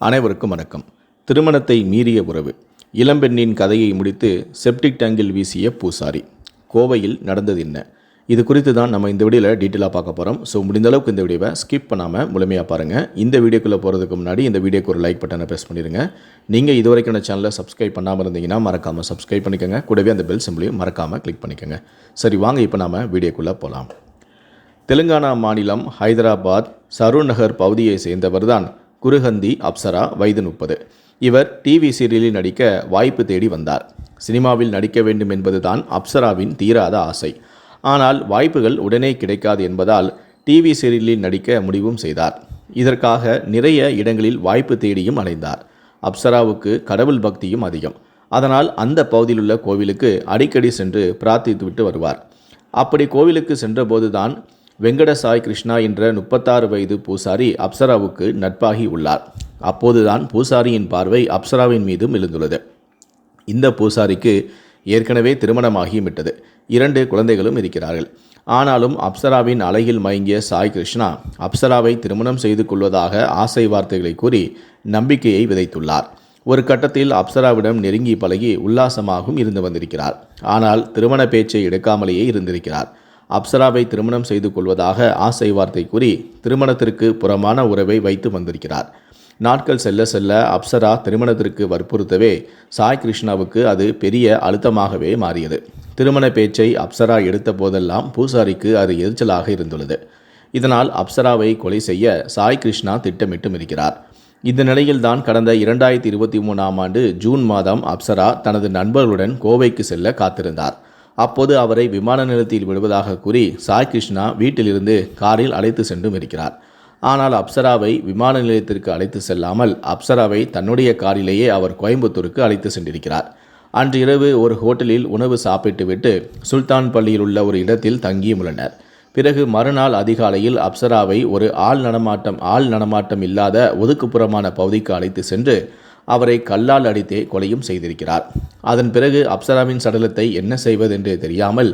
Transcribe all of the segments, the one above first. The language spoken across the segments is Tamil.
அனைவருக்கும் வணக்கம். திருமணத்தை மீறிய உறவு. இளம்பெண்ணின் கதையை முடித்து செப்டிக் டேங்கில் வீசிய பூசாரி. கோவையில் நடந்தது என்ன? இது குறித்து தான் நம்ம இந்த வீடியோவில் டீட்டெயிலாக பார்க்க போகிறோம் ஸோ முடிந்த அளவுக்கு இந்த வீடியோவை ஸ்கிப் பண்ணாமல் முழுமையாக பாருங்கள் இந்த வீடியோக்குள்ளே போகிறதுக்கு முன்னாடி இந்த வீடியோக்கு ஒரு லைக் பட்டனை ப்ரெஸ் பண்ணிடுங்க நீங்கள் இது வரைக்கும் இந்த சேனலை சப்ஸ்கிரைப் பண்ணாமல் இருந்தீங்கன்னா மறக்காமல் சப்ஸ்கிரைப் பண்ணிக்கோங்க. கூடவே அந்த பெல் சிம்பிளையும் மறக்காமல் கிளிக் பண்ணிக்கோங்க. சரி வாங்க இப்போ நாம் வீடியோக்குள்ளே போகலாம் தெலுங்கானா மாநிலம் ஹைதராபாத் சரூர் நகர் பகுதியை சேர்ந்தவர்தான் குருஹந்தி அப்சரா வயது முப்பது. இவர் டிவி சீரியலில் நடிக்க வாய்ப்பு தேடி வந்தார். சினிமாவில் நடிக்க வேண்டும் என்பதுதான் அப்சராவின் தீராத ஆசை. ஆனால் வாய்ப்புகள் உடனே கிடைக்காது என்பதால் டிவி சீரியலில் நடிக்க முடிவும் செய்தார். இதற்காக நிறைய இடங்களில் வாய்ப்பு தேடியும் அடைந்தார் அப்சராவுக்கு கடவுள் பக்தியும் அதிகம். அதனால் அந்த பகுதியிலுள்ள கோவிலுக்கு அடிக்கடி சென்று பிரார்த்தித்துவிட்டு வருவார். அப்படி கோவிலுக்கு சென்றபோதுதான் வெங்கட சாய் கிருஷ்ணா என்ற முப்பத்தாறு வயது பூசாரி அப்சராவுக்கு நட்பாகி உள்ளார். அப்போதுதான் பூசாரியின் பார்வை அப்சராவின் மீதும் விழுந்துள்ளது இந்த பூசாரிக்கு ஏற்கனவே திருமணமாகியும் விட்டது. இரண்டு குழந்தைகளும் இருக்கிறார்கள். ஆனாலும் அப்சராவின் அலையில் மயங்கிய சாய் கிருஷ்ணா அப்சராவை திருமணம் செய்து கொள்வதாக ஆசை வார்த்தைகளை கூறி நம்பிக்கையை விதைத்துள்ளார். ஒரு கட்டத்தில் அப்சராவிடம் நெருங்கி பழகி உல்லாசமாகவும் இருந்து வந்திருக்கிறார். ஆனால் திருமண பேச்சை எடுக்காமலேயே இருந்திருக்கிறார். அப்சராவை திருமணம் செய்து கொள்வதாக ஆசை வார்த்தை கூறி திருமணத்திற்கு புறமான உறவை வைத்து வந்திருக்கிறார். நாட்கள் செல்ல செல்ல அப்சரா திருமணத்திற்கு வற்புறுத்தவே சாய் கிருஷ்ணாவுக்கு அது பெரிய அழுத்தமாகவே மாறியது. திருமண பேச்சை அப்சரா எடுத்த போதெல்லாம் பூசாரிக்கு அது எரிச்சலாக இருந்துள்ளது. இதனால் அப்சராவை கொலை செய்ய சாய் கிருஷ்ணா திட்டமிட்டும் இருக்கிறார். இந்த நிலையில்தான் கடந்த இரண்டாயிரத்தி இருபத்தி மூணாம் ஆண்டு ஜூன் மாதம் அப்சரா தனது நண்பர்களுடன் கோவைக்கு செல்ல காத்திருந்தார். அப்போது அவரை விமான நிலையத்தில் விடுவதாக கூறி சாய் கிருஷ்ணா வீட்டிலிருந்து காரில் அழைத்து சென்றும் இருக்கிறார் ஆனால் அப்சராவை விமான நிலையத்திற்கு அழைத்து செல்லாமல் அப்சராவை தன்னுடைய காரிலேயே அவர் கோயம்புத்தூருக்கு அழைத்து சென்றிருக்கிறார். அன்று இரவு ஒரு ஹோட்டலில் உணவு சாப்பிட்டுவிட்டு சுல்தான் பள்ளியில் உள்ள ஒரு இடத்தில் தங்கியும் உள்ளனர் பிறகு மறுநாள் அதிகாலையில் அப்சராவை ஒரு ஆள் நடமாட்டம் ஆள் நடமாட்டம் இல்லாத ஒதுக்குப்புறமான பகுதிக்கு அழைத்து சென்று அவரை கல்லால் அடித்தே கொலையும் செய்திருக்கிறார். அதன் பிறகு அப்சராவின் சடலத்தை என்ன செய்வதென்று தெரியாமல்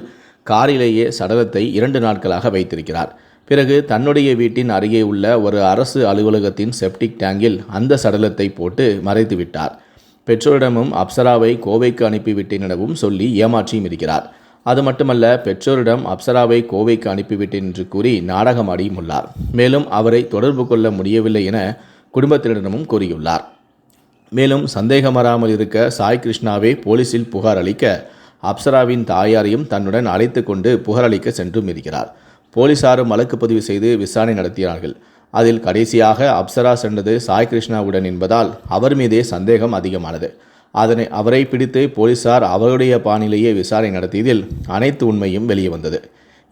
காரிலேயே சடலத்தை இரண்டு நாட்களாக வைத்திருக்கிறார். பிறகு தன்னுடைய வீட்டின் அருகே உள்ள ஒரு அரசு அலுவலகத்தின் செப்டிக் டேங்கில் அந்த சடலத்தை போட்டு மறைத்து விட்டார். பெற்றோரிடமும் அப்சராவை கோவைக்கு அனுப்பிவிட்டேன் எனவும் சொல்லி ஏமாற்றியும் இருக்கிறார். அது மட்டுமல்ல பெற்றோரிடம் அப்சராவை கோவைக்கு அனுப்பிவிட்டேன் என்று கூறி நாடகமாடியும் உள்ளார் மேலும் அவரை தொடர்பு கொள்ள முடியவில்லை என குடும்பத்தினரிடமும் கூறியுள்ளார். மேலும் சந்தேகம் வராமல் இருக்க சாய் கிருஷ்ணாவே போலீசில் புகார் அளிக்க அப்சராவின் தாயாரையும் தன்னுடன் அழைத்து கொண்டு புகார் அளிக்க சென்றும் இருக்கிறார் போலீசாரும் வழக்கு பதிவு செய்து விசாரணை நடத்தினார்கள். அதில் கடைசியாக அப்சரா சென்றது சாய் கிருஷ்ணாவுடன் என்பதால் அவர் மீதே சந்தேகம் அதிகமானது. அதனை அவரை பிடித்து போலீசார் அவருடைய பாணியிலேயே விசாரணை நடத்தியதில் அனைத்து உண்மையும் வெளியே வந்தது.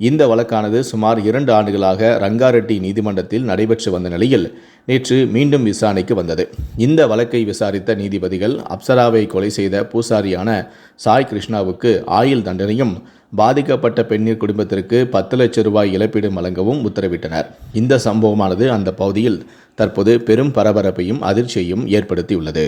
இந்த வழக்கானது சுமார் இரண்டு ஆண்டுகளாக ரங்காரெட்டி நீதிமன்றத்தில் நடைபெற்று வந்த நிலையில் நேற்று மீண்டும் விசாரணைக்கு வந்தது. இந்த வழக்கை விசாரித்த நீதிபதிகள் அப்சராவை கொலை செய்த பூசாரியான சாய் கிருஷ்ணாவுக்கு ஆயுள் தண்டனையும் பாதிக்கப்பட்ட பெண்ணின் குடும்பத்திற்கு பத்து லட்சம் ரூபாய் இழப்பீடு வழங்கவும் உத்தரவிட்டனர். இந்த சம்பவமானது அந்த பகுதியில் தற்போது பெரும் பரபரப்பையும் அதிர்ச்சியையும் ஏற்படுத்தியுள்ளது.